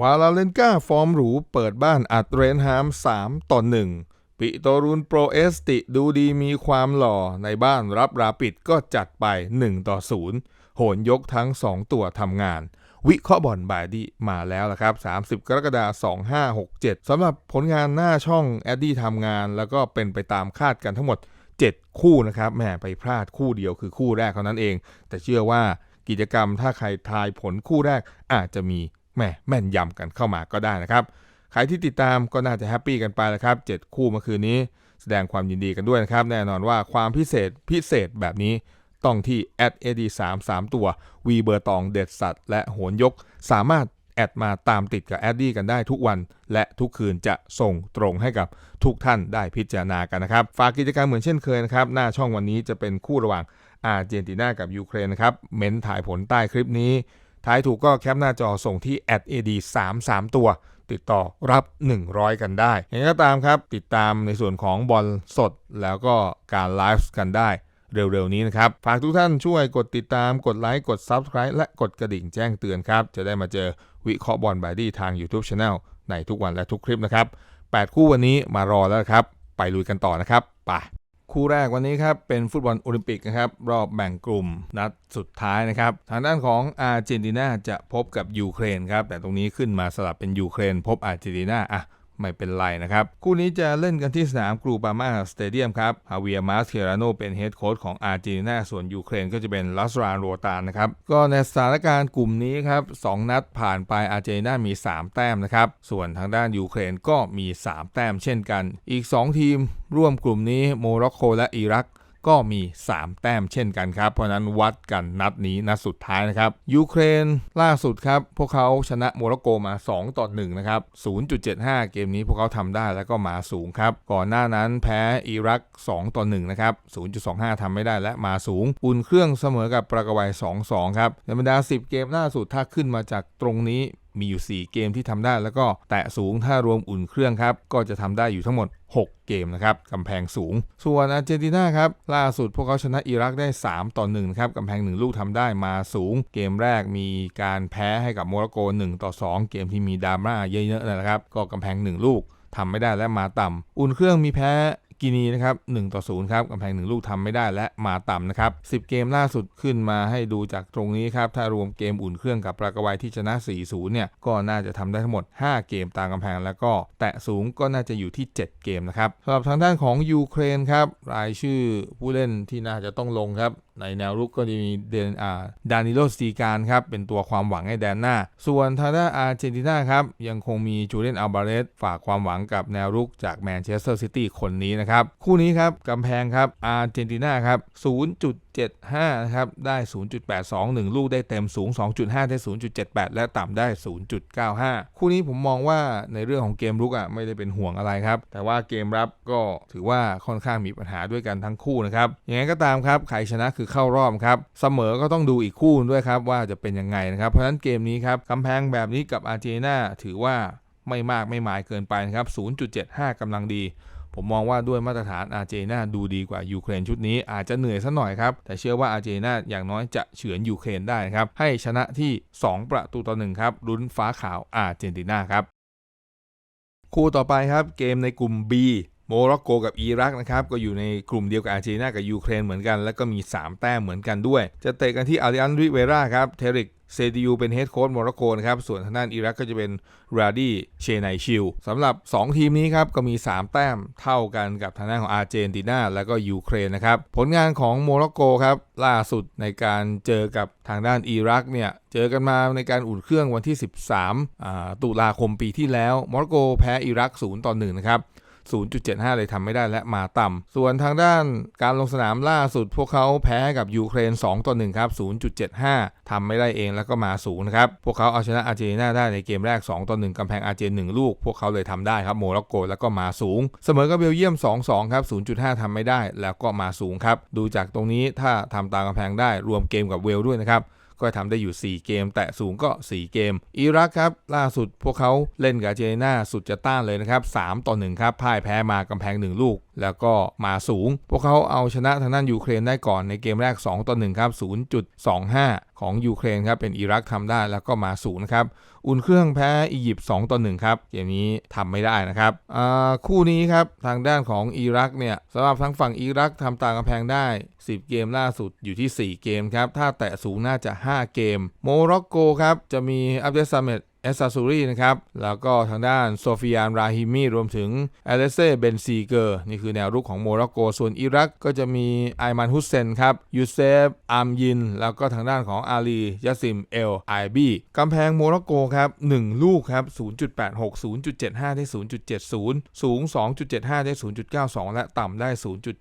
วาลาเลนกาฟอร์มหรูเปิดบ้านอัดเรนฮาม 3 ต่อ 1 ปิโตรุนโปรเอสติดูดีมีความหล่อในบ้านรับราปิดก็จัดไป 1 ต่อ 0 โหนยกทั้ง 2 ตัวทำงาน วิเคราะห์บอลบายดีมาแล้วละครับ 30 กรกฎาคม 2567สำหรับผลงานหน้าช่องแอดดี้ทำงาน แล้วก็เป็นไปตามคาดกันทั้งหมด 7 คู่นะครับแหมไปพลาดคู่เดียวคือคู่แรกเท่านั้นเอง แต่เชื่อว่ากิจกรรมถ้าใครทายผลคู่แรกอาจจะมี แหมแม่นยำกันเข้ามาก็ได้นะครับ ใครที่ติดตามก็น่าจะแฮปปี้กันไปแล้วครับ7คู่เมื่อคืนนี้แสดงความยินดีกันด้วยนะครับ แน่นอนว่าความพิเศษพิเศษแบบนี้ต้องที่ @ad3 3ตัววีเบอร์ตองเด็ดสัตว์ และโหนยก สามารถแอดมาตามติดกับแอดดี้กันได้ทุกวัน และทุกคืนจะส่งตรงให้กับทุกท่านได้พิจารณากันนะครับ ฝากกิจกรรมเหมือนเช่นเคยนะครับ หน้าช่องวันนี้จะเป็นคู่ระหว่างอาร์เจนตินากับยูเครนนะครับ เม้นถ่ายผลใต้คลิปนี้ ท้ายถูกก็แคปหน้าจอส่งที่ @ad3 3 ตัวติดต่อรับ 100 กันได้อย่างไรก็ตามครับ ติดตามในส่วนของบอลสดแล้วก็การไลฟ์กันได้เร็วๆนี้นะครับ ฝากทุกท่านช่วยกดติดตามกดไลค์กด Subscribe และกดกระดิ่งแจ้งเตือนครับ จะได้มาเจอวิเคราะห์บอลบายดี้ทาง YouTube Channel ในทุกวันและทุกคลิปนะครับ 8 คู่วันนี้มารอแล้วครับ ไปลุยกันต่อนะครับไป คู่แรกวันนี้ครับเป็นฟุตบอลโอลิมปิกนะครับรอบแบ่งกลุ่มนัดสุดท้ายนะครับทางด้านของอาร์เจนตินาจะพบกับยูเครนครับแต่ตรงนี้ขึ้นมาสลับเป็นยูเครนพบอาร์เจนตินาอะ ไม่เป็นไรนะครับ คู่นี้จะเล่นกันที่สนามกรูปามาสเตเดียมครับฮาเวียมาสเคราโนเป็นเฮดโค้ชของอาร์เจนตินาส่วนยูเครนก็จะเป็นลัสรานโรตานนะครับ ก็ในสถานการณ์กลุ่มนี้ครับ 2 นัดผ่านไปอาร์เจนตินามี 3 แต้มนะครับ ส่วนทางด้านยูเครนก็มี 3 แต้มเช่นกัน อีก 2 ทีมร่วมกลุ่มนี้โมร็อกโกและอิรัก ก็มี 3 แต้มเช่นกันครับ เพราะนั้นวัดกันนัดนี้นัดสุดท้ายนะครับ ยูเครนล่าสุดครับ พวกเขาชนะโมร็อกโกมา 2 ต่อ 1 นะครับ 0.75 เกมนี้พวกเขาทำได้แล้วก็มาสูงครับ ก่อนหน้านั้นแพ้อิรัก 2 ต่อ 1 นะครับ 0.25ทำไม่ได้และมาสูง อุ่นเครื่องเสมอกับปรากวัย 2-2 ครับในบรรดา 10 เกมล่าสุดถ้าขึ้นมาจากตรงนี้ มีอยู่ 4 เกมที่ทำได้ แล้วก็แตะสูงถ้ารวมอุ่นเครื่องครับ ก็จะทำได้อยู่ทั้งหมด 6 เกมนะครับกำแพงสูง ส่วนอาร์เจนตินาครับ ล่าสุดพวกเขาชนะอิรักได้ 3 ต่อ1ครับกำแพง 1 ลูกทำได้มาสูง เกมแรกมีการแพ้ให้กับโมร็อกโก 1 ต่อ 2 เกมที่มีดราม่าเยอะๆนะครับ ก็กำแพง 1 ลูกทำไม่ได้และมาต่ำ อุ่นเครื่องมีแพ้ กินีนะครับ1ต่อ0ครับกำแพง1ลูกทำไม่ได้และมาต่ำนะครับ10 เกมล่าสุดขึ้นมาให้ดูจากตรงนี้ครับถ้ารวมเกมอุ่นเครื่องกับปรากวัยที่ชนะ 4-0เนี่ยก็น่าจะทำได้ทั้งหมด 5 เกมตามกำแพงแล้วก็ แตะสูงก็น่าจะอยู่ที่ 7 เกมนะครับสำหรับทางด้านของยูเครนครับรายชื่อผู้เล่นที่น่าจะต้องลงครับ ในแนวรุกก็จะมีเดนอาดานิโลสตีการครับเป็นตัวความหวังให้แดนหน้า ส่วนทางด้านอาร์เจนตินาครับยังคงมีจูเลียนอัลบาเรสฝากความหวังกับแนวรุกจากแมนเชสเตอร์ซิตี้คนนี้นะครับ คู่นี้ครับกำแพงครับอาร์เจนตินาครับ 7.5 นะครับ ได้ 0.82 1 ลูกได้เต็มสูง 2.5 ได้ 0.78 และต่ำได้ 0.95 คู่นี้ผมมองว่าในเรื่องของเกมรุกอะไม่ได้เป็นห่วงอะไรครับ แต่ว่าเกมรับก็ถือว่าค่อนข้างมีปัญหาด้วยกันทั้งคู่นะครับยังไงก็ตามครับใครชนะคือเข้ารอบครับ เสมอก็ต้องดูอีกคู่ด้วยครับว่าจะเป็นยังไงนะครับ เพราะฉะนั้นเกมนี้ครับกำแพงแบบนี้กับอาร์เจนตินาถือว่าไม่มากไม่หมายเกินไปนะครับ 0.75กำลังดี ผมมองว่าด้วยมาตรฐานอาร์เจน่าดูดีกว่ายูเครนชุดนี้อาจจะเหนื่อยสัหน่อยครับ แต่เชื่อว่าอาร์เจน่าอย่างน้อยจะเฉือนยูเครนได้ครับให้ชนะที่ 2 ประตูต่อหนึ่งครับลุ้นฟ้าขาวอาร์เจนตินาครับคู่ต่อไปครับเกมในกลุ่ม B โมร็อกโกกับอิรักนะครับก็อยู่ในกลุ่มเดียวกับอาร์เจนตินากับยูเครนเหมือนกัน แล้วก็มี 3 แต้มเหมือนกันด้วย จะเตะกันที่อาริอันริเวราครับเทริกเซดิยูเป็นเฮดโค้ชโมร็อกโกนะครับส่วนทางด้านอิรักก็จะเป็นราดี้เชไนชิลสำหรับ 2 ทีมนี้ครับก็มี 3 แต้มเท่ากันกับทางด้านของอาร์เจนตินาแล้วก็ยูเครนนะครับผลงานของโมร็อกโกครับล่าสุดในการเจอกับทางด้านอิรักเนี่ยเจอกันมาในการอุ่นเครื่องวันที่ 13ตุลาคมปีที่แล้วโมร็อกโกแพ้อิรัก0ต่อ1นะครับ 0.75 เลยทำไม่ได้และมาต่ำส่วนทางด้านการลงสนามล่าสุดพวกเขาแพ้กับยูเครน 2 ต่อ 1 ครับ 0.75 ทำไม่ได้เองแล้วก็มาสูงนะครับ พวกเขาเอาชนะอาร์เจนตินาได้ในเกมแรก 2 ต่อ 1กำแพงอาร์เจน1ลูก พวกเขาเลยทำได้ครับโมร็อกโกแล้วก็มาสูง เสมอกับเบลเยียม 2-2 ครับ 0.5 ทำไม่ได้แล้วก็มาสูงครับ ดูจากตรงนี้ถ้าทำตามกำแพงได้รวมเกมกับเวลด้วยนะครับ ก็ทำได้อยู่ 4 เกม แตะสูงก็ 4 เกม อิรักครับ ล่าสุดพวกเขาเล่นกับเจนตินาสุดจะต้านเลยนะครับ3ต่อ1ครับพ่ายแพ้มากำแพง 1 ลูก แล้วก็มาสูง พวกเขาเอาชนะทางด้านยูเครนได้ก่อนในเกมแรก 2 ต่อ 1 ครับ 0.25 ของยูเครนครับ เป็นอิรักทำได้แล้วก็มาสูงนะครับ อุ่นเครื่องแพ้อียิปต์2ต่อ1ครับ เกมนี้ทำไม่ได้นะครับ คู่นี้ครับ ทางด้านของอิรักเนี่ยสำหรับทั้งฝั่งอิรักทำตามกำแพงได้ 10 เกมล่าสุดอยู่ที่ 4 เกมครับ ถ้าแตะสูงน่าจะ 5 เกม โมร็อกโกครับ จะมีอัปเดตซัมเมต เอสซาซูรีนะครับ แล้วก็ทางด้านโซฟิยานราฮิมีรวมถึงเอเลเซเบนซีเกอร์นี่คือแนวรุกของโมร็อกโก ส่วนอิรักก็จะมีไอมันฮุสเซนครับยูเซฟอามยิน แล้วก็ทางด้านของอาลียาซิมเอลไอบีกำแพงโมร็อกโกครับ 1 ลูกครับ 0.86 0.75 ได้ 0.70 สูง 2.75 ได้ 0.92 และต่ำได้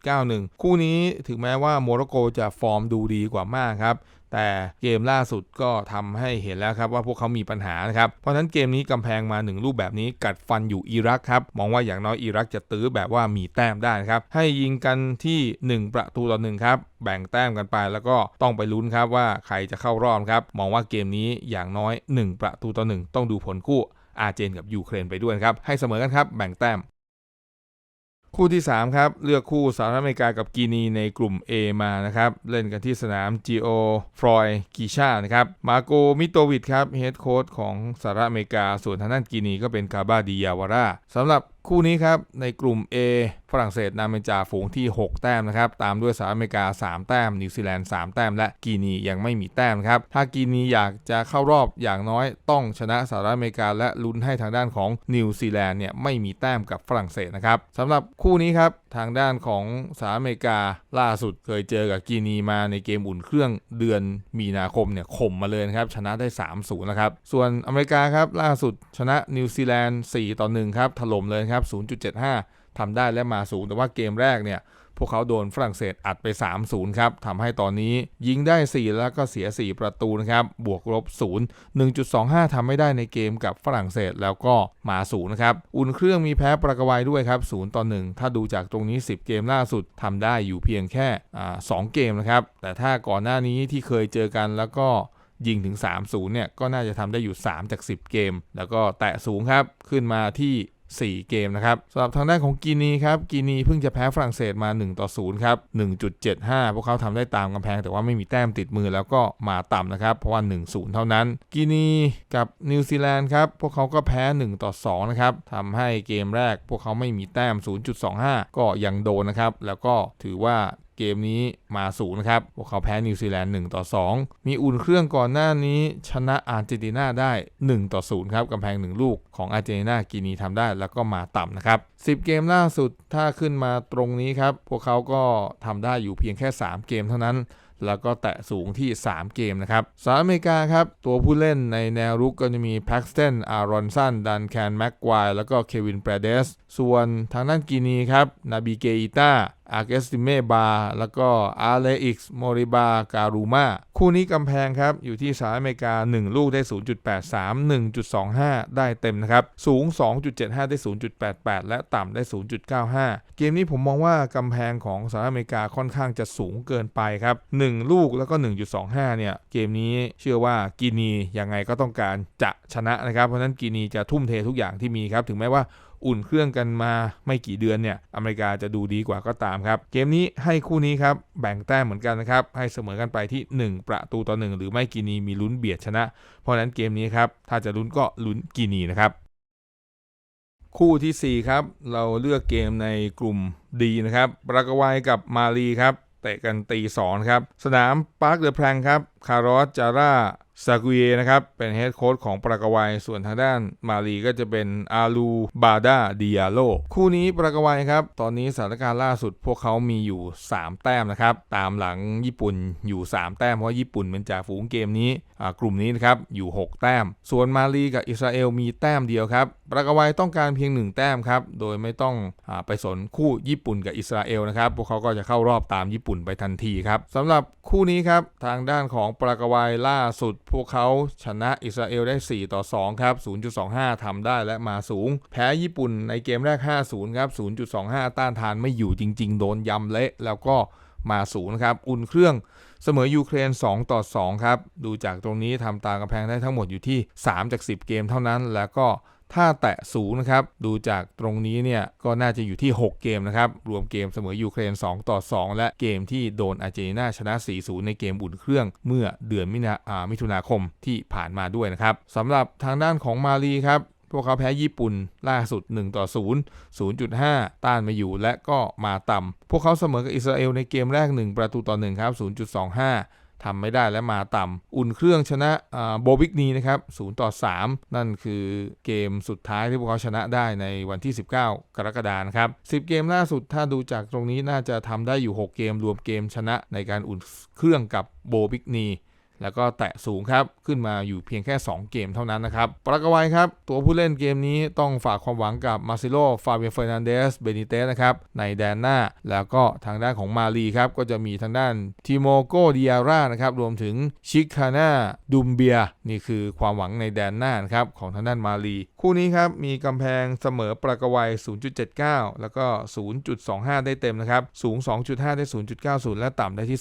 0.91 คู่นี้ถึงแม้ว่าโมร็อกโกจะฟอร์มดูดีกว่ามากครับ แต่เกมล่าสุดก็ทำให้เห็นแล้วครับว่าพวกเขามีปัญหานะครับ เพราะฉะนั้นเกมนี้กำแพงมา 1 รูปแบบนี้กัดฟันอยู่อิรักครับ มองว่าอย่างน้อยอิรักจะตื้อแบบว่ามีแต้มได้ครับ ให้ยิงกันที่ 1 ประตูต่อหนึ่งครับ แบ่งแต้มกันไปแล้วก็ต้องไปลุ้นครับว่าใครจะเข้ารอบครับ มองว่าเกมนี้อย่างน้อย 1 ประตูต่อหนึ่งต้องดูผลคู่อาร์เจนกับยูเครนไปด้วยครับ ให้เสมอกันครับ แบ่งแต้ม คู่ที่ 3 ครับ เลือกคู่สหรัฐอเมริกากับกีนีในกลุ่ม A มานะครับ เล่นกันที่สนามจีโอฟรอยกีชานะครับ มาโกมิโตวิดครับเฮดโค้ชของสหรัฐอเมริกา ส่วนทางด้านกีนีก็เป็นกาบาดิยาวาร่าสำหรับ คู่นี้ครับในกลุ่ม A ฝรั่งเศสนำเป็นจ่าฝูงที่ 6 แต้มนะครับตามด้วยสหรัฐอเมริกา 3 แต้ม นิวซีแลนด์ 3 แต้ม และกีนียังไม่มีแต้มครับถ้ากีนีอยากจะเข้ารอบอย่างน้อยต้องชนะสหรัฐอเมริกา และลุ้นให้ทางด้านของนิวซีแลนด์เนี่ยไม่มีแต้มกับฝรั่งเศสนะครับสำหรับคู่นี้ครับทางด้านของสหรัฐอเมริกาล่าสุดเคยเจอกับกีนีมาในเกมอุ่นเครื่องเดือนมีนาคมเนี่ยข่มมาเลยนะครับชนะได้ 3-0นะครับส่วนอเมริกาครับล่าสุดชนะนิวซีแลนด์4ต่อ1ครับถล่มเลยครับ0.75ทำได้และมาสูง แต่ว่าเกมแรกเนี่ย พวกเขาโดนฝรั่งเศสอัดไป 3-0 ครับ ทำให้ตอนนี้ยิงได้ 4 แล้วก็เสีย 4 ประตูนะครับ บวกลบ 0 1.25ทำไม่ได้ในเกมกับฝรั่งเศสแล้วก็มาสูงนะครับ อุ่นเครื่องมีแพ้ปรากวัยด้วยครับ 0 ต่อ 1 ถ้าดูจากตรงนี้ 10 เกมล่าสุดทำได้อยู่เพียงแค่สองเกมนะครับ แต่ถ้าก่อนหน้านี้ที่เคยเจอกันแล้วก็ยิงถึง 3-0 เนี่ย ก็น่าจะทำได้อยู่ 3 จาก 10 เกม แล้วก็แตะสูงครับ ขึ้นมาที่ 4 เกมนะครับสำหรับทางด้านของกีนีครับกีนีเพิ่งจะแพ้ฝรั่งเศสมา 1 ต่อ 0 ครับ 1.75 พวกเขาทำได้ตามกำแพงแต่ว่าไม่มีแต้มติดมือแล้วก็มาต่ำนะครับ เพราะว่า 1-0 เท่านั้น กีนีกับนิวซีแลนด์ครับ พวกเขาก็แพ้ 1 ต่อ 2 นะครับทำให้เกมแรกพวกเขาไม่มีแต้ม 0.25 ก็ยังโดนนะครับ แล้วก็ถือว่า เกมนี้มาสูงนะครับ พวกเขาแพ้นิวซีแลนด์1ต่อ 2 มีอุ่นเครื่องก่อนหน้านี้ ชนะอาร์เจนตินาได้ 1 ต่อ 0 ครับกำแพง 1 ลูกของอาร์เจนตินากีนีทำได้แล้วก็มาต่ำนะครับ 10 เกมล่าสุดถ้าขึ้นมาตรงนี้ครับ พวกเขาก็ทำได้อยู่เพียงแค่ 3 เกมเท่านั้นแล้วก็แตะสูงที่ 3 เกมนะครับสหรัฐอเมริกาครับ ตัวผู้เล่นในแนวรุกก็จะมีแพ็กสเทนอารอนสัน ดันแคน แม็กควาย แล้วก็เควินเปรเดส ส่วนทางด้านกีนีครับ นาบีเกอิต้าอาร์เกสติเมบาแล้วก็อาร์เลอิกส์โมริบาการูมาคู่นี้กำแพงครับ อยู่ที่สหรัฐอเมริกา 1 ลูกได้ 0.83 1.25 ได้เต็มนะครับ สูง 2.75 ได้ 0.88 และต่ำได้ 0.95 เกมนี้ผมมองว่ากำแพงของสหรัฐอเมริกาค่อนข้างจะสูงเกินไปครับ 1 ลูกแล้วก็ 1.25 เนี่ย เกมนี้เชื่อว่ากีนียังไงก็ต้องการจะชนะนะครับ เพราะนั้นกีนีจะทุ่มเททุกอย่างที่มีครับ ถึงแม้ว่าอุ่นเครื่องกันมาไม่กี่เดือนเนี่ยอเมริกาจะดูดีกว่าก็ตามครับ เกมนี้ให้คู่นี้ครับแบ่งแต้มเหมือนกันนะครับให้เสมอกันไปที่ 1 ประตูต่อ 1 หรือไม่กีนีมีลุ้นเบียดชนะ เพราะนั้นเกมนี้ครับถ้าจะลุ้นก็ลุ้นกีนีนะครับคู่ที่ 4 ครับ เราเลือกเกมในกลุ่มดีนะครับปรากวัยกับมาลีครับ เตะกันตีสองครับ สนามปาร์คเดอะแพลงครับ คารอสจาร่า ซากุเยนะครับ เป็นเฮดโค้ชของปรากวัย ส่วนทางด้านมาลีก็จะเป็นอาลูบาดาดิอาโล คู่นี้ปรากวัยครับ ตอนนี้สถานการณ์ล่าสุดพวกเขามีอยู่ 3 แต้มนะครับ ตามหลังญี่ปุ่นอยู่ 3 แต้ม เพราะญี่ปุ่นเป็นจ่าฝูงเกมนี้ กลุ่มนี้นะครับ อยู่ 6 แต้ม ส่วนมาลีกับอิสราเอลมีแต้มเดียวครับ ปรากวัยต้องการเพียง 1 แต้มครับ โดยไม่ต้องอไปสนคู่ญี่ปุ่นกับอิสราเอลนะครับ พวกเขาก็จะเข้ารอบตามญี่ปุ่นไปทันทีครับสำหรับคู่นี้ครับ ทางด้านของปรากวัยล่าสุดพวกเขาชนะอิสราเอลได้ 4 ต่อ 2 ครับ 0.25ทำได้และมาสูง แพ้ญี่ปุ่นในเกมแรก 5-0 ครับ 0.25 ต้านทานไม่อยู่จริง ๆ โดนยำเละ แล้วก็มาสูงครับ อุ่นเครื่องเสมอยูเครน 2 ต่อ 2 ครับ ดูจากตรงนี้ทำตามกำแพงได้ทั้งหมดอยู่ที่ 3 จาก 10 เกมเท่านั้น แล้วก็ ถ้าแตะสูงนะครับ ดูจากตรงนี้เนี่ยก็น่าจะอยู่ที่ 6 เกมนะครับ รวมเกมเสมอยูเครน 2 ต่อ 2 และเกมที่โดนอาร์เจนตินาชนะ 4-0 ในเกมอุ่นเครื่องเมื่อเดือนมินาอามิถุนาคมที่ผ่านมาด้วยนะครับสำหรับทางด้านของมาลีครับพวกเขาแพ้ญี่ปุ่นล่าสุด 1 ต่อ 0 0.5 ต้านมาอยู่และก็มาต่ำพวกเขาเสมอกับอิสราเอลในเกมแรก 1 ประตูต่อ1ครับ0.25 ทำไม่ได้และมาต่ำอุ่นเครื่องชนะโบวิกนีนะครับ0ต่อ 3 นั่นคือเกมสุดท้ายที่พวกเขาชนะได้ในวันที่ 19 กรกฎาคมครับ10 เกมล่าสุดถ้าดูจากตรงนี้น่าจะทำได้อยู่ 6 เกมรวมเกมชนะในการอุ่นเครื่องกับโบวิกนี แล้วก็แตะสูงครับขึ้นมาอยู่เพียงแค่ 2 เกมเท่านั้นนะครับปรากวัยครับ ตัวผู้เล่นเกมนี้ต้องฝากความหวังกับมาซิโล ฟาเบียเฟอร์นันเดส เบนิเตสนะครับในแดนหน้า แล้วก็ทางด้านของมาลีครับ ก็จะมีทางด้านทิโมโกดิอาร่านะครับ รวมถึงชิคาน่าดุมเบีย นี่คือความหวังในแดนหน้านะครับของทางด้านมาลี คู่นี้ครับมีกำแพงเสมอปรากวัย 0.79 แล้วก็ 0.25 ได้เต็มนะครับ สูง 2.5 ได้ 0.90 และต่ำได้ที่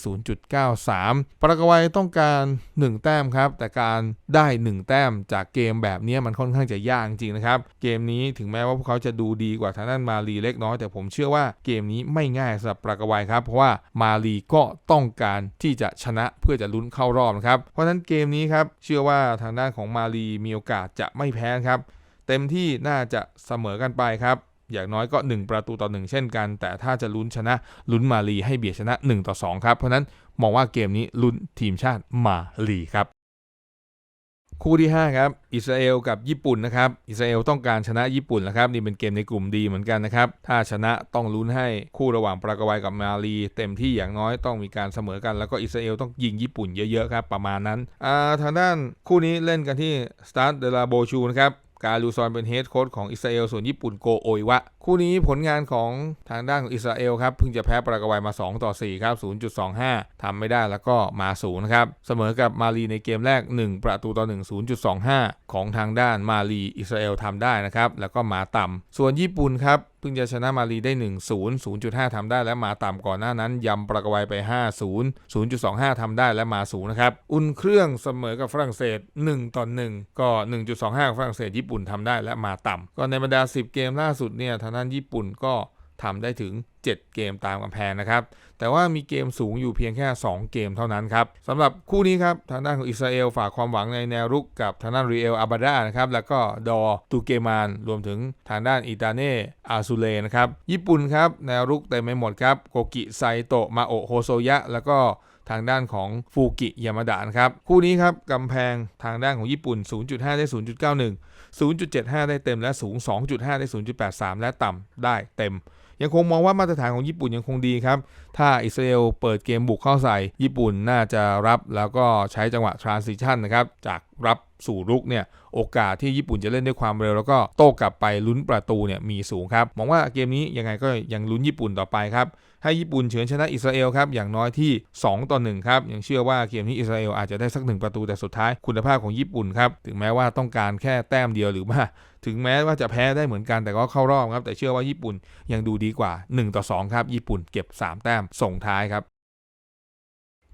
0.93 ปรากวัยต้องการ 1 แต้มครับ แต่การได้ 1 แต้มจากเกมแบบนี้มันค่อนข้างจะยากจริงนะครับ เกมนี้ถึงแม้ว่าพวกเขาจะดูดีกว่าทางด้านมาลีเล็กน้อย แต่ผมเชื่อว่าเกมนี้ไม่ง่ายสำหรับปรากวัยครับ เพราะว่ามาลีก็ต้องการที่จะชนะเพื่อจะลุ้นเข้ารอบนะครับ เพราะฉะนั้นเกมนี้ครับ เชื่อว่าทางด้านของมาลีมีโอกาสจะไม่แพ้ครับ เต็มที่น่าจะเสมอกันไปครับ อย่างน้อยก็ 1 ประตูต่อ 1 เช่นกัน แต่ถ้าจะลุ้นชนะลุ้นมาลีให้เบียดชนะ 1 ต่อ 2 ครับ เพราะนั้นมองว่าเกมนี้ลุ้นทีมชาติมาลีครับคู่ที่5ครับอิสราเอลกับญี่ปุ่นนะครับอิสราเอลต้องการชนะญี่ปุ่นนะครับนี่เป็นเกมในกลุ่มดีเหมือนกันนะครับถ้าชนะต้องลุ้นให้คู่ระหว่างปรากวัยกับมาลี เต็มที่อย่างน้อยต้องมีการเสมอกัน แล้วก็อิสราเอลต้องยิงญี่ปุ่นเยอะๆครับประมาณนั้นอ่าทางด้านคู่นี้เล่นกันที่สตาร์เดลาโบชูนะครับ กาลูซอนเป็นเฮดโค้ชของอิสราเอลส่วนญี่ปุ่นโกโอยวะ คู่นี้ผลงานของทางด้านของอิสราเอลครับ เพิ่งจะแพ้ปรากวัยมา 2 ต่อ 4 ครับ 0.25ทำไม่ได้แล้วก็มาศูนย์นะครับ เสมอกับมาลีในเกมแรก 1 ประตูต่อ 1 0.25 ของทางด้านมาลีอิสราเอลทำได้นะครับ แล้วก็มาต่ำส่วนญี่ปุ่นครับ พิ่งจะชนะมาลีได้ 1 0 0.5ทำได้และมาต่ำก่อนหน้านั้นยำปรากวัยไป 5 0 0.25ทำได้และมาสูงนะครับ อุ่นเครื่องเสมอกับฝรั่งเศส1ต่อ1ก็ 1.25 ฝรั่งเศสญี่ปุ่นทำได้และมาต่ำก็ในบรรดา 10 เกมล่าสุดเนี่ยทางด้านญี่ปุ่นก็ทำได้ถึง 7 เกมตามกำแพงนะครับ แต่ว่ามีเกมสูงอยู่เพียงแค่ 2 เกมเท่านั้นครับสำหรับคู่นี้ครับทางด้านของอิสราเอลฝากความหวังในแนวรุกกับทางด้านรีเอลอาบาดานะครับแล้วก็ดอตูเกมานรวมถึงทางด้านอิตาเน่อาซูเลนะครับญี่ปุ่นครับแนวรุกเต็มไปหมดครับโกกิไซโตะมาโอโฮโซยะ แล้วก็ทางด้านของฟูกิยามาดะนะครับ คู่นี้ครับกำแพงทางด้านของญี่ปุ่น 0.5 ได้ 0.91 0.75 ได้เต็มและสูง 2.5 ได้ 0.83 และต่ำได้เต็ม ยังคงมองว่ามาตรฐานของญี่ปุ่นยังคงดีครับ ถ้าอิสราเอลเปิดเกมบุกเข้าใส่ ญี่ปุ่นน่าจะรับแล้วก็ใช้จังหวะ transition นะครับจากรับสู่รุกเนี่ยโอกาสที่ญี่ปุ่นจะเล่นด้วยความเร็ว แล้วก็โต้กลับไปลุ้นประตูเนี่ยมีสูงครับมองว่าเกมนี้ยังไงก็ยังลุ้นญี่ปุ่นต่อไปครับให้ญี่ปุ่นเฉือนชนะอิสราเอลครับอย่างน้อยที่ 2 ต่อ1ครับยังเชื่อว่าเกมนี้อิสราเอลอาจจะได้สักหนึ่งประตูแต่สุดท้ายคุณภาพของญี่ปุ่นครับถึงแม้ว่าต้องการแค่แต้มเดียวหรือว่า ถึงแม้ว่าจะแพ้ได้เหมือนกันแต่ก็เข้ารอบครับ แต่เชื่อว่าญี่ปุ่นยังดูดีกว่า 1 ต่อ 2 ครับ ญี่ปุ่นเก็บ 3 แต้มส่งท้ายครับ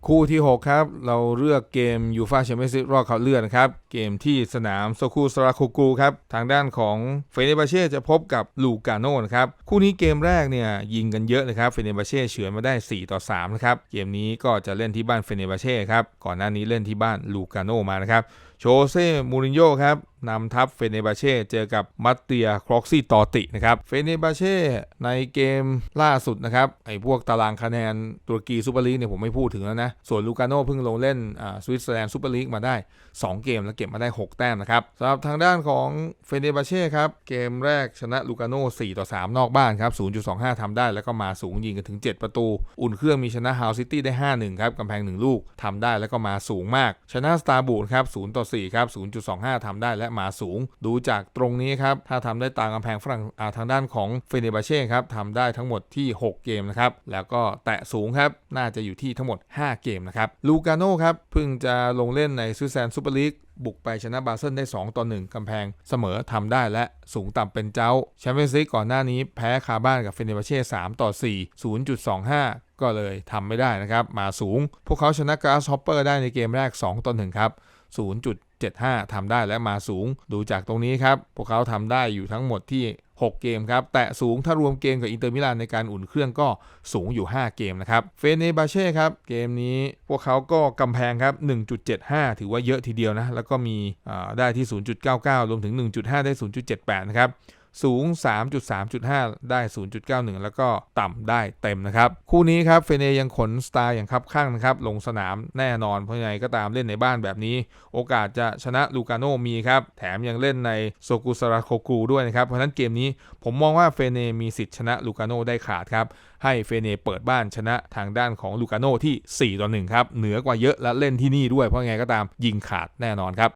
คู่ที่ 6 ครับ เราเลือกเกมยูฟาแชมเปี้ยนส์รอบคัดเลือกนะครับ เกมที่สนามโซคูสราคูกูครับ ทางด้านของเฟเนบาเช่จะพบกับลูกาโนนะครับ คู่นี้เกมแรกเนี่ยยิงกันเยอะนะครับเฟเนบาเช่เฉือนมาได้ 4 ต่อ3นะครับเกมนี้ก็จะเล่นที่บ้านเฟเนบาเช่ครับก่อนหน้านี้เล่นที่บ้านลูกาโน่มานะครับโชเซ่มูรินโญ่ครับ นำทัพเฟเนบาเช่เจอกับมัตเตียครอกซี่ตอตินะครับเฟเนบาเช่ในเกมล่าสุดนะครับไอ้พวกตารางคะแนนตุรกีซูเปอร์ลีกเนี่ยผมไม่พูดถึงแล้วนะ ส่วนลูกาโน่เพิ่งลงเล่นสวิตเซอร์แลนด์ซูเปอร์ลีกมาได้ 2 เกมแล้วเก็บมาได้ 6 แต้มนะครับสำหรับทางด้านของเฟเนบาเช่ครับ เกมแรกชนะลูกาโน่4ต่อ 3 นอกบ้านครับ 0.25ทำได้แล้วก็มาสูงยิงกันถึง 7 ประตู อุ่นเครื่องมีชนะฮาวซิตี้ได้ 5-1 ครับกำแพง 1 ลูกทำได้แล้วก็มาสูงมาก ชนะสตาร์บูดครับ0ต่อ4ครับ0.25ทำได้และมาสูง ดูจากตรงนี้ครับ ถ้าทำได้ตามกำแพงฝรั่งทางด้านของเฟเนบาเช่ครับทำได้ทั้งหมดที่ 6 เกมนะครับ แล้วก็แตะสูงครับ น่าจะอยู่ที่ทั้งหมด 5 เกมนะครับ ลูกาโน่ครับ เพิ่งจะลงเล่นในซูแซนซูเปอร์ลีกบุกไปชนะบาเซิลได้ 2 ต่อ 1กำแพงเสมอทำได้และสูงต่ำเป็นเจ้าแชมเปี้ยนส์ลีกก่อนหน้านี้แพ้คาบ้านกับเฟเนบาเช่3ต่อ 4 0.25 ก็เลยทำไม่ได้นะครับ มาสูง พวกเขาชนะกราสฮอปเปอร์ได้ในเกมแรก 2 ต่อ 1 ครับ 0.75ทำได้และมาสูง ดูจากตรงนี้ครับ พวกเขาทำได้อยู่ทั้งหมดที่ 6 เกมครับ แต่สูงถ้ารวมเกมกับอินเตอร์มิลานในการอุ่นเครื่องก็สูงอยู่ 5 เกมนะครับ เฟเนบาเช่ครับ เกมนี้พวกเขาก็กำแพงครับ 1.75 ถือว่าเยอะทีเดียวนะ แล้วก็มีได้ที่ 0.99 รวมถึง 1.5 ได้ 0.78 นะครับ สูง 3.3.5 ได้ 0.91 แล้วก็ต่ำได้เต็มนะครับ คู่นี้ครับเฟเนยังขนสไตล์อย่างคับข้างนะครับ ลงสนามแน่นอนเพราะยังไงก็ตามเล่นในบ้านแบบนี้ โอกาสจะชนะลูกาโนมีครับ แถมยังเล่นในโซกุสราโคกูด้วยนะครับ เพราะฉะนั้นเกมนี้ผมมองว่าเฟเนมีสิทธิ์ชนะลูกาโนได้ขาดครับ ให้เฟเนเปิดบ้านชนะทางด้านของลูกาโนที่4ต่อ1ครับเหนือกว่าเยอะและเล่นที่นี่ด้วยเพราะยังไงก็ตามยิงขาดแน่นอนครับ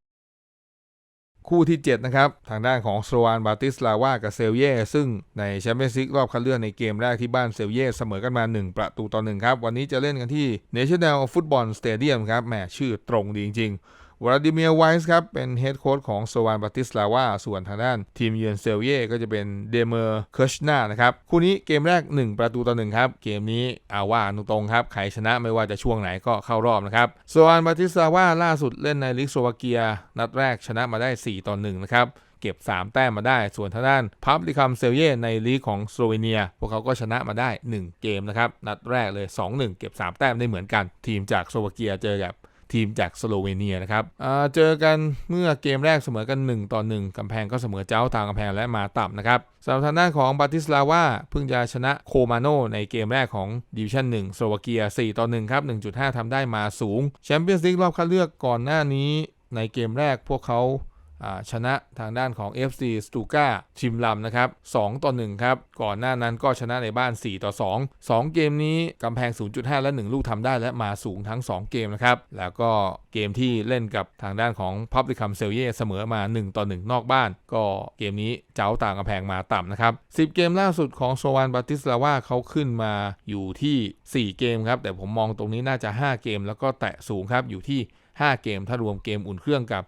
คู่ที่ 7 นะครับ ทางด้านของสโลวานบาติสลาวากับเซลเย่ซึ่งในแชมเปี้ยนส์ลีกรอบคัดเลือกในเกมแรกที่บ้านเซลเย่เสมอกันมา 1 ประตูต่อ1ครับ วันนี้จะเล่นกันที่ National Football Stadium ครับแหมชื่อตรงดีจริงๆ วลาดิเมียร์ไวส์ครับ เป็นเฮดโค้ชของสโวานบาติสลาวาส่วนทางด้านทีมเยือนเซลเย่ก็จะเป็นเดเมอร์เคิร์ชนานะครับ คู่นี้เกมแรก 1 ประตูต่อ1ครับ เกมนี้อาว่าตรงๆครับ ใครชนะไม่ว่าจะช่วงไหนก็เข้ารอบนะครับสโวานบาติสลาวาล่าสุดเล่นในลีกโลวาเกีย นัดแรกชนะมาได้ 4 ต่อ1นะครับเก็บ 3 แต้มมาได้ ส่วนทางด้านพับลิคัมเซลเย่ในลีกของสโลเวเนีย พวกเขาก็ชนะมาได้ 1 เกมนะครับ นัดแรกเลย 2-1 เก็บ 3 แต้มได้เหมือนกัน ทีมจากสโลวาเกียเจอกับ ทีมจากสโลเวเนียนะครับเจอกันเมื่อเกมแรกเสมอกัน 1 ต่อ 1 กำแพงก็เสมอเจ้าทางกำแพงและมาต่ำนะครับสำหรับทางด้านของบาติสลาวาเพิ่งจะชนะโคมาโนในเกมแรกของดิวิชั่น1สโลวาเกีย 4 ต่อ 1 ครับ 1.5 ทำได้มาสูงแชมเปี้ยนส์ลีกรอบคัดเลือกก่อนหน้านี้ ในเกมแรกพวกเขา ชนะทางด้านของ FC สตูก้าชิมลำนะครับ2ต่อ1ครับ ก่อนหน้านั้นก็ชนะในบ้าน 4 ต่อ 2 2 เกมนี้กำแพง 0.5 และ 1 ลูกทำได้และมาสูงทั้ง 2 เกมนะครับ แล้วก็เกมที่เล่นกับทางด้านของ Publicum c e l l e เสมอมา 1 ต่อ 1 นอกบ้าน ก็เกมนี้เจ้าต่างกำแพงมาต่ำนะครับ 10 เกมล่าสุดของโซวานบาติสลาว่าเขาขึ้นมาอยู่ที่ 4 เกมครับ แต่ผมมองตรงนี้น่าจะ 5 เกม แล้วก็แตะสูงครับอยู่ที่ 5 เกมถ้ารวมเกมอุ่นเครื่องกับ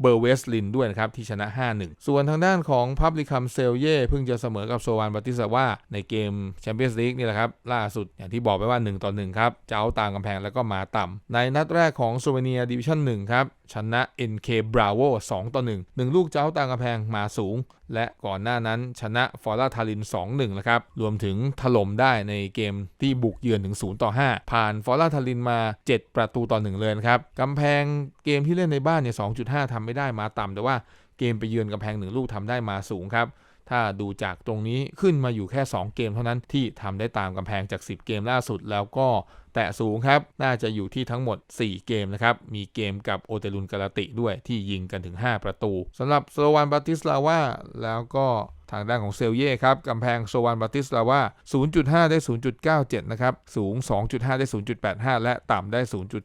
เบอร์เวสลินด้วยนะครับ ที่ชนะ 5-1 ส่วนทางด้านของพับลิคัมเซลเย่เพิ่งจะเสมอกับโซวานบัติสว่าในเกมแชมเปี้ยนส์ลีกนี่แหละครับ ล่าสุดอย่างที่บอกไปว่า 1 ต่อ 1 ครับเจ้าต่างกำแพงแล้วก็มาต่ำในนัดแรกของโซเวเนียดิวิชั่น1ครับชนะ NK Bravo 2 ต่อ 1 1 ลูกเจ้าต่างกำแพงมาสูง และก่อนหน้านั้นชนะฟอร่าทาริน 2-1นะครับรวมถึงถล่มได้ในเกมที่บุกเยือนถึง 0 ต่อ 5 ผ่านฟอร่าทารินมา 7 ประตูต่อ 1 เลยนะครับกำแพงเกมที่เล่นในบ้านเนี่ย 2.5ทำไม่ได้มาต่ำแต่ว่าเกมไปเยือนกำแพง1ลูกทำได้มาสูงครับ ถ้าดูจากตรงนี้ขึ้นมาอยู่แค่ 2 เกมเท่านั้นที่ทำได้ตามกำแพงจาก 10 เกมล่าสุดแล้วก็แตะสูงครับ น่าจะอยู่ที่ทั้งหมด 4 เกมนะครับ มีเกมกับโอเตลุนกาลาติด้วยที่ยิงกันถึง 5 ประตูสำหรับโซวานบาติสลาว่าแล้วก็ ทางด้านของเซลเย่ครับกำแพงโซวานบาติสลาวา 0.5 ได้ 0.97 นะครับ สูง 2.5 ได้ 0.85 และต่ำได้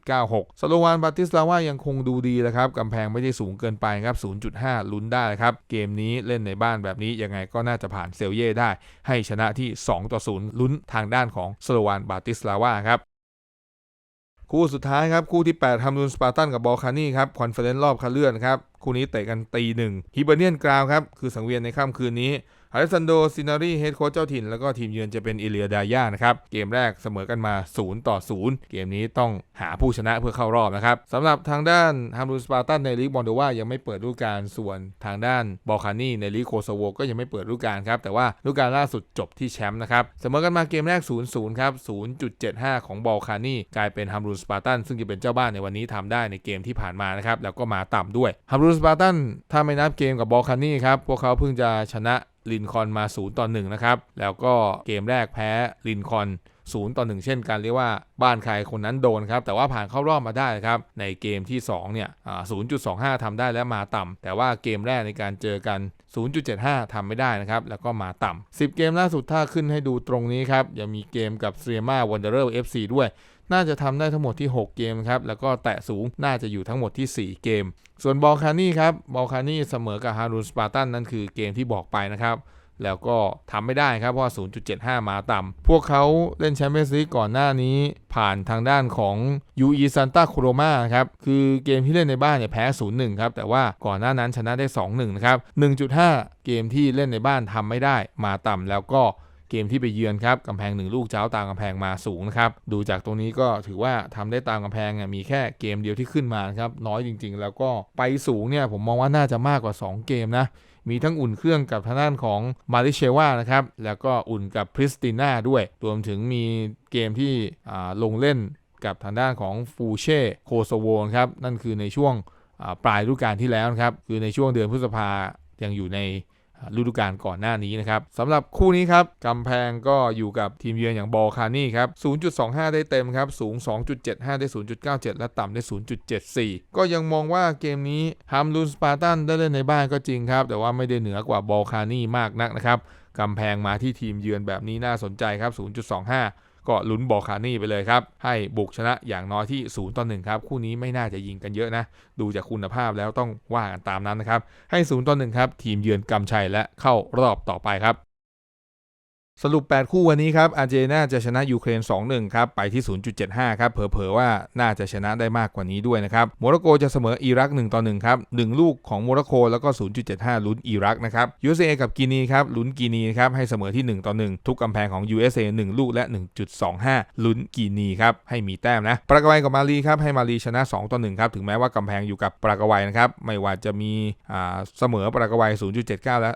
0.96 สโลวานบาติสลาวายังคงดูดีนะครับกำแพงไม่ได้สูงเกินไปครับ 0.5 ลุ้นได้ครับ เกมนี้เล่นในบ้านแบบนี้ยังไงก็น่าจะผ่านเซลเย่ได้ ให้ชนะที่ 2 ต่อ 0 ลุ้นทางด้านของสโลวานบาติสลาวาครับ คู่สุดท้ายครับ คู่ที่8ฮัมรุนสปาร์ตันกับบอลคานี่ครับคอนเฟอเรนซ์รอบคัดเลือกนะครับ คู่นี้เตะกันตีหนึ่งฮิเบเนียนกราวครับ คือสังเวียนในค่ำคืนนี้ อเลซันโดซินารีเฮดโค้ชเจ้าถิ่น แล้วก็ทีมเยือนจะเป็นอิเลียดายานะครับ เกมแรกเสมอกันมา 0 ต่อ 0 เกมนี้ต้องหาผู้ชนะเพื่อเข้ารอบนะครับสำหรับทางด้านฮัมรุนสปาร์ตันในลีกบอลโดวายังไม่เปิดฤดูกาลส่วนทางด้านบอลคานี่ในลีกโคโซโวก็ยังไม่เปิดฤดูกาลครับแต่ว่าฤดูกาลล่าสุดจบที่แชมป์นะครับเสมอกันมาเกมแรก 0-0 ครับ 0.75 ของบอลคานี่กลายเป็นฮัมรุนสปาร์ตันซึ่งจะเป็นเจ้าบ้านในวันนี้ทำได้ในเกมที่ผ่านมานะครับแล้วก็มาต่ำด้วยฮัมรุนสปาร์ตันถ้าไม่นับเกมกับบอลคานีครับพวกเขาเพิ่งจะชนะ ลินคอนมา0ต่อ1นะครับแล้วก็เกมแรกแพ้ลินคอน 0ต่อ1เช่นกันเรียกว่าบ้านใครคนนั้นโดนครับแต่ว่าผ่านเข้ารอบมาได้ครับในเกมที่2เนี่ย0.25ทำได้และมาต่ำแต่ว่าเกมแรกในการเจอกัน 0.75ทำไม่ได้นะครับแล้วก็มาต่ำ10 เกมล่าสุดถ้าขึ้นให้ดูตรงนี้ครับยังมีเกมกับเซียมาวันเดอร์เอฟซีด้วยน่าจะทำได้ทั้งหมดที่ 6 เกมครับ แล้วก็แตะสูงน่าจะอยู่ทั้งหมดที่ 4 เกม ส่วนบอลคานี่ครับ บอลคานี่เสมอกับฮารุนสปาร์ตันนั่นคือเกมที่บอกไปนะครับ แล้วก็ทำไม่ได้ครับเพราะว่า0.75 มาต่ำพวกเขาเล่นแชมเปี้ยนส์ลีกก่อนหน้านี้ ผ่านทางด้านของ UE Santa Croma ครับคือเกมที่เล่นในบ้านเนี่ยแพ้ 0-1 ครับ แต่ว่าก่อนหน้านั้นชนะได้ 2-1 นะครับ 1.5 เกมที่เล่นในบ้านทำไม่ได้มาต่ำแล้วก็ เกมที่ไปเยือนครับกำแพงหนึ่งลูกเจ้าตามกำแพงมาสูงนะครับดูจากตรงนี้ก็ถือว่าทำได้ตามกำแพงอะมีแค่เกมเดียวที่ขึ้นมานครับน้อยจริง ๆ แล้วก็ไปสูงเนี่ยผมมองว่าน่าจะมากกว่า 2 เกมนะมีทั้งอุ่นเครื่องกับทางด้านของมาริเชวานะครับ แล้วก็อุ่นกับพริสติน่าด้วย รวมถึงมีเกมที่ลงเล่นกับทางด้านของฟูเช่โคโซโวนะครับ นั่นคือในช่วงปลายฤดูกาลที่แล้วนะครับ คือในช่วงเดือนพฤษภายังอยู่ใน ฤดูกาลก่อนหน้านี้นะครับสำหรับคู่นี้ครับกำแพงก็อยู่กับทีมเยือนอย่างบอลคานี่ครับ 0.25 ได้เต็มครับ สูง 2.75 ได้ 0.97 และต่ำได้ 0.74 ก็ยังมองว่าเกมนี้ฮัมลุนสปาร์ตันได้เล่นในบ้านก็จริงครับ แต่ว่าไม่ได้เหนือกว่าบอลคานี่มากนักนะครับกำแพงมาที่ทีมเยือนแบบนี้น่าสนใจครับ 0.25 ก็ลุ้นบอคานี่ไปเลยครับ ให้บุกชนะอย่างน้อยที่0ต่อ1ครับ คู่นี้ไม่น่าจะยิงกันเยอะนะ ดูจากคุณภาพแล้วต้องว่ากันตามนั้นนะครับ ให้0ต่อ1ครับ ทีมเยือนกำชัยและเข้ารอบต่อไปครับ สรุป 8 คู่วันนี้ครับอาร์เจนตาจะชนะยูเครน 2-1 ครับ ไปที่ 0.75 ครับ เผลอๆ ว่าน่าจะชนะได้มากกว่านี้ด้วยนะครับโมร็อกโกจะเสมออิรัก 1 ต่อ 1 ครับ 1 ลูกของโมร็อกโกแล้วก็ 0.75 ลุ้นอิรักนะครับ USA กับกินีครับ ลุ้นกินีครับ ให้เสมอที่ 1 ต่อ 1 ทุกกำแพงของ USA 1 ลูกและ 1.25 ลุ้นกินีครับ ให้มีแต้มนะ ปรากวัยกับมาลีครับ ให้มาลีชนะ 2 ต่อ 1 ครับ ถึงแม้ว่ากำแพงอยู่กับปรากวัยนะครับ ไม่ว่าจะมีอ่าเสมอปรากวัย 0.79 และ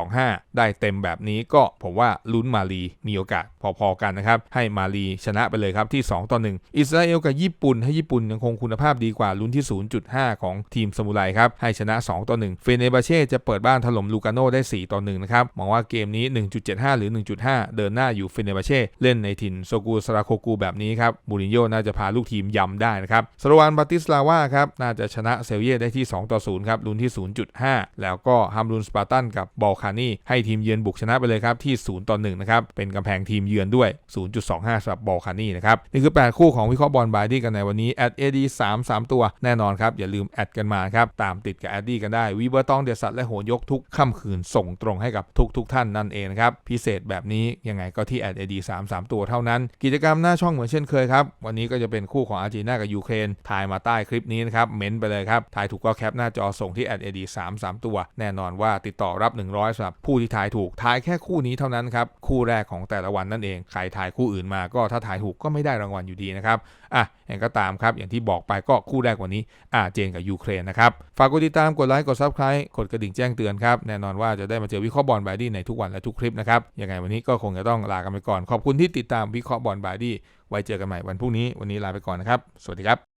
0.25 ได้เต็มแบบนี้ก็ผมว่าลุนมาลีมีโอกาสพอๆกันนะครับ ให้มาลีชนะไปเลยครับที่ 2 ต่อ 1 อิสราเอลกับญี่ปุ่นให้ญี่ปุ่นยังคงคุณภาพดีกว่าลุ้นที่ 0.5 ของทีมสมุไรครับ ให้ชนะ 2 ต่อ 1 เฟเนบาเช่จะเปิดบ้านถล่มลูกาโนได้ 4 ต่อ 1 นะครับมองว่าเกมนี้ 1.75 หรือ 1.5 เดินหน้าอยู่เฟเนบาเช่เล่นในถิ่นโซกูสราโคกูแบบนี้ครับบูรินโญ่น่าจะพาลูกทีมยำได้นะครับสโลวานบาติสลาวาครับน่าจะชนะเซลเย่ได้ที่ 2 ต่อ 0 ครับลุ้นที่ 0.5 แล้วก็ฮัมรุนสปาร์ตันกับบอลคานี่ให้ทีมเยือนบุกชนะไปเลยครับที่ 0 ต่อ 1นะครับเป็นกำแพงทีมเยือนด้วย 0.25สำหรับบอลคานี่นะครับนี่คือ 8 คู่ของวิเคราะห์บอลบายดี้กันในวันนี้แอดเอดีสามสามตัวแน่นอนครับอย่าลืมแอดกันมาครับตามติดกับแอดดี้กันได้วีเบอร์ตองเดสัตและโหนยกทุกค่ำคืนส่งตรงให้กับทุกทุกๆท่านนั่นเองนะครับพิเศษแบบนี้ยังไงก็ที่แอดเอดีสามสามตัวเท่านั้น กิจกรรมหน้าช่องเหมือนเช่นเคยครับวันนี้ก็จะเป็นคู่ของอาร์เจนตินากับยูเครนถ่ายมาใต้คลิปนี้นะครับเม้นไปเลยครับถ่ายถูกก็แคปหน้าจอส่งที่แอดเอดีสามสามตัว แน่นอนว่าติดต่อรับ 100สำหรับผู้ที่ทายถูกทายแค่คู่นี้เท่านั้นครับคู่แรกของแต่ละวันนั่นเอง ใครทายคู่อื่นมาก็ถ้าทายถูกก็ไม่ได้รางวัลอยู่ดีนะครับ อะอย่างก็ตามครับ อย่างที่บอกไปก็คู่แรกวันนี้อาเจนกับยูเครนนะครับ ฝากกดติดตามกดไลค์กดซับสไคร b ์กดกระดิ่งแจ้งเตือนครับ แน่นอนว่าจะได้มาเจอวิเคราะห์บอลบายดี้ในทุกวันและทุกคลิปนะครับ ยังไงวันนี้ก็คงจะต้องลากันไปก่อน ขอบคุณที่ติดตามวิเคราะห์บอลบายดี้ไว้เจอกันใหม่วันพรุ่งนี้ วันนี้ลาไปก่อนนะครับ สวัสดีครับ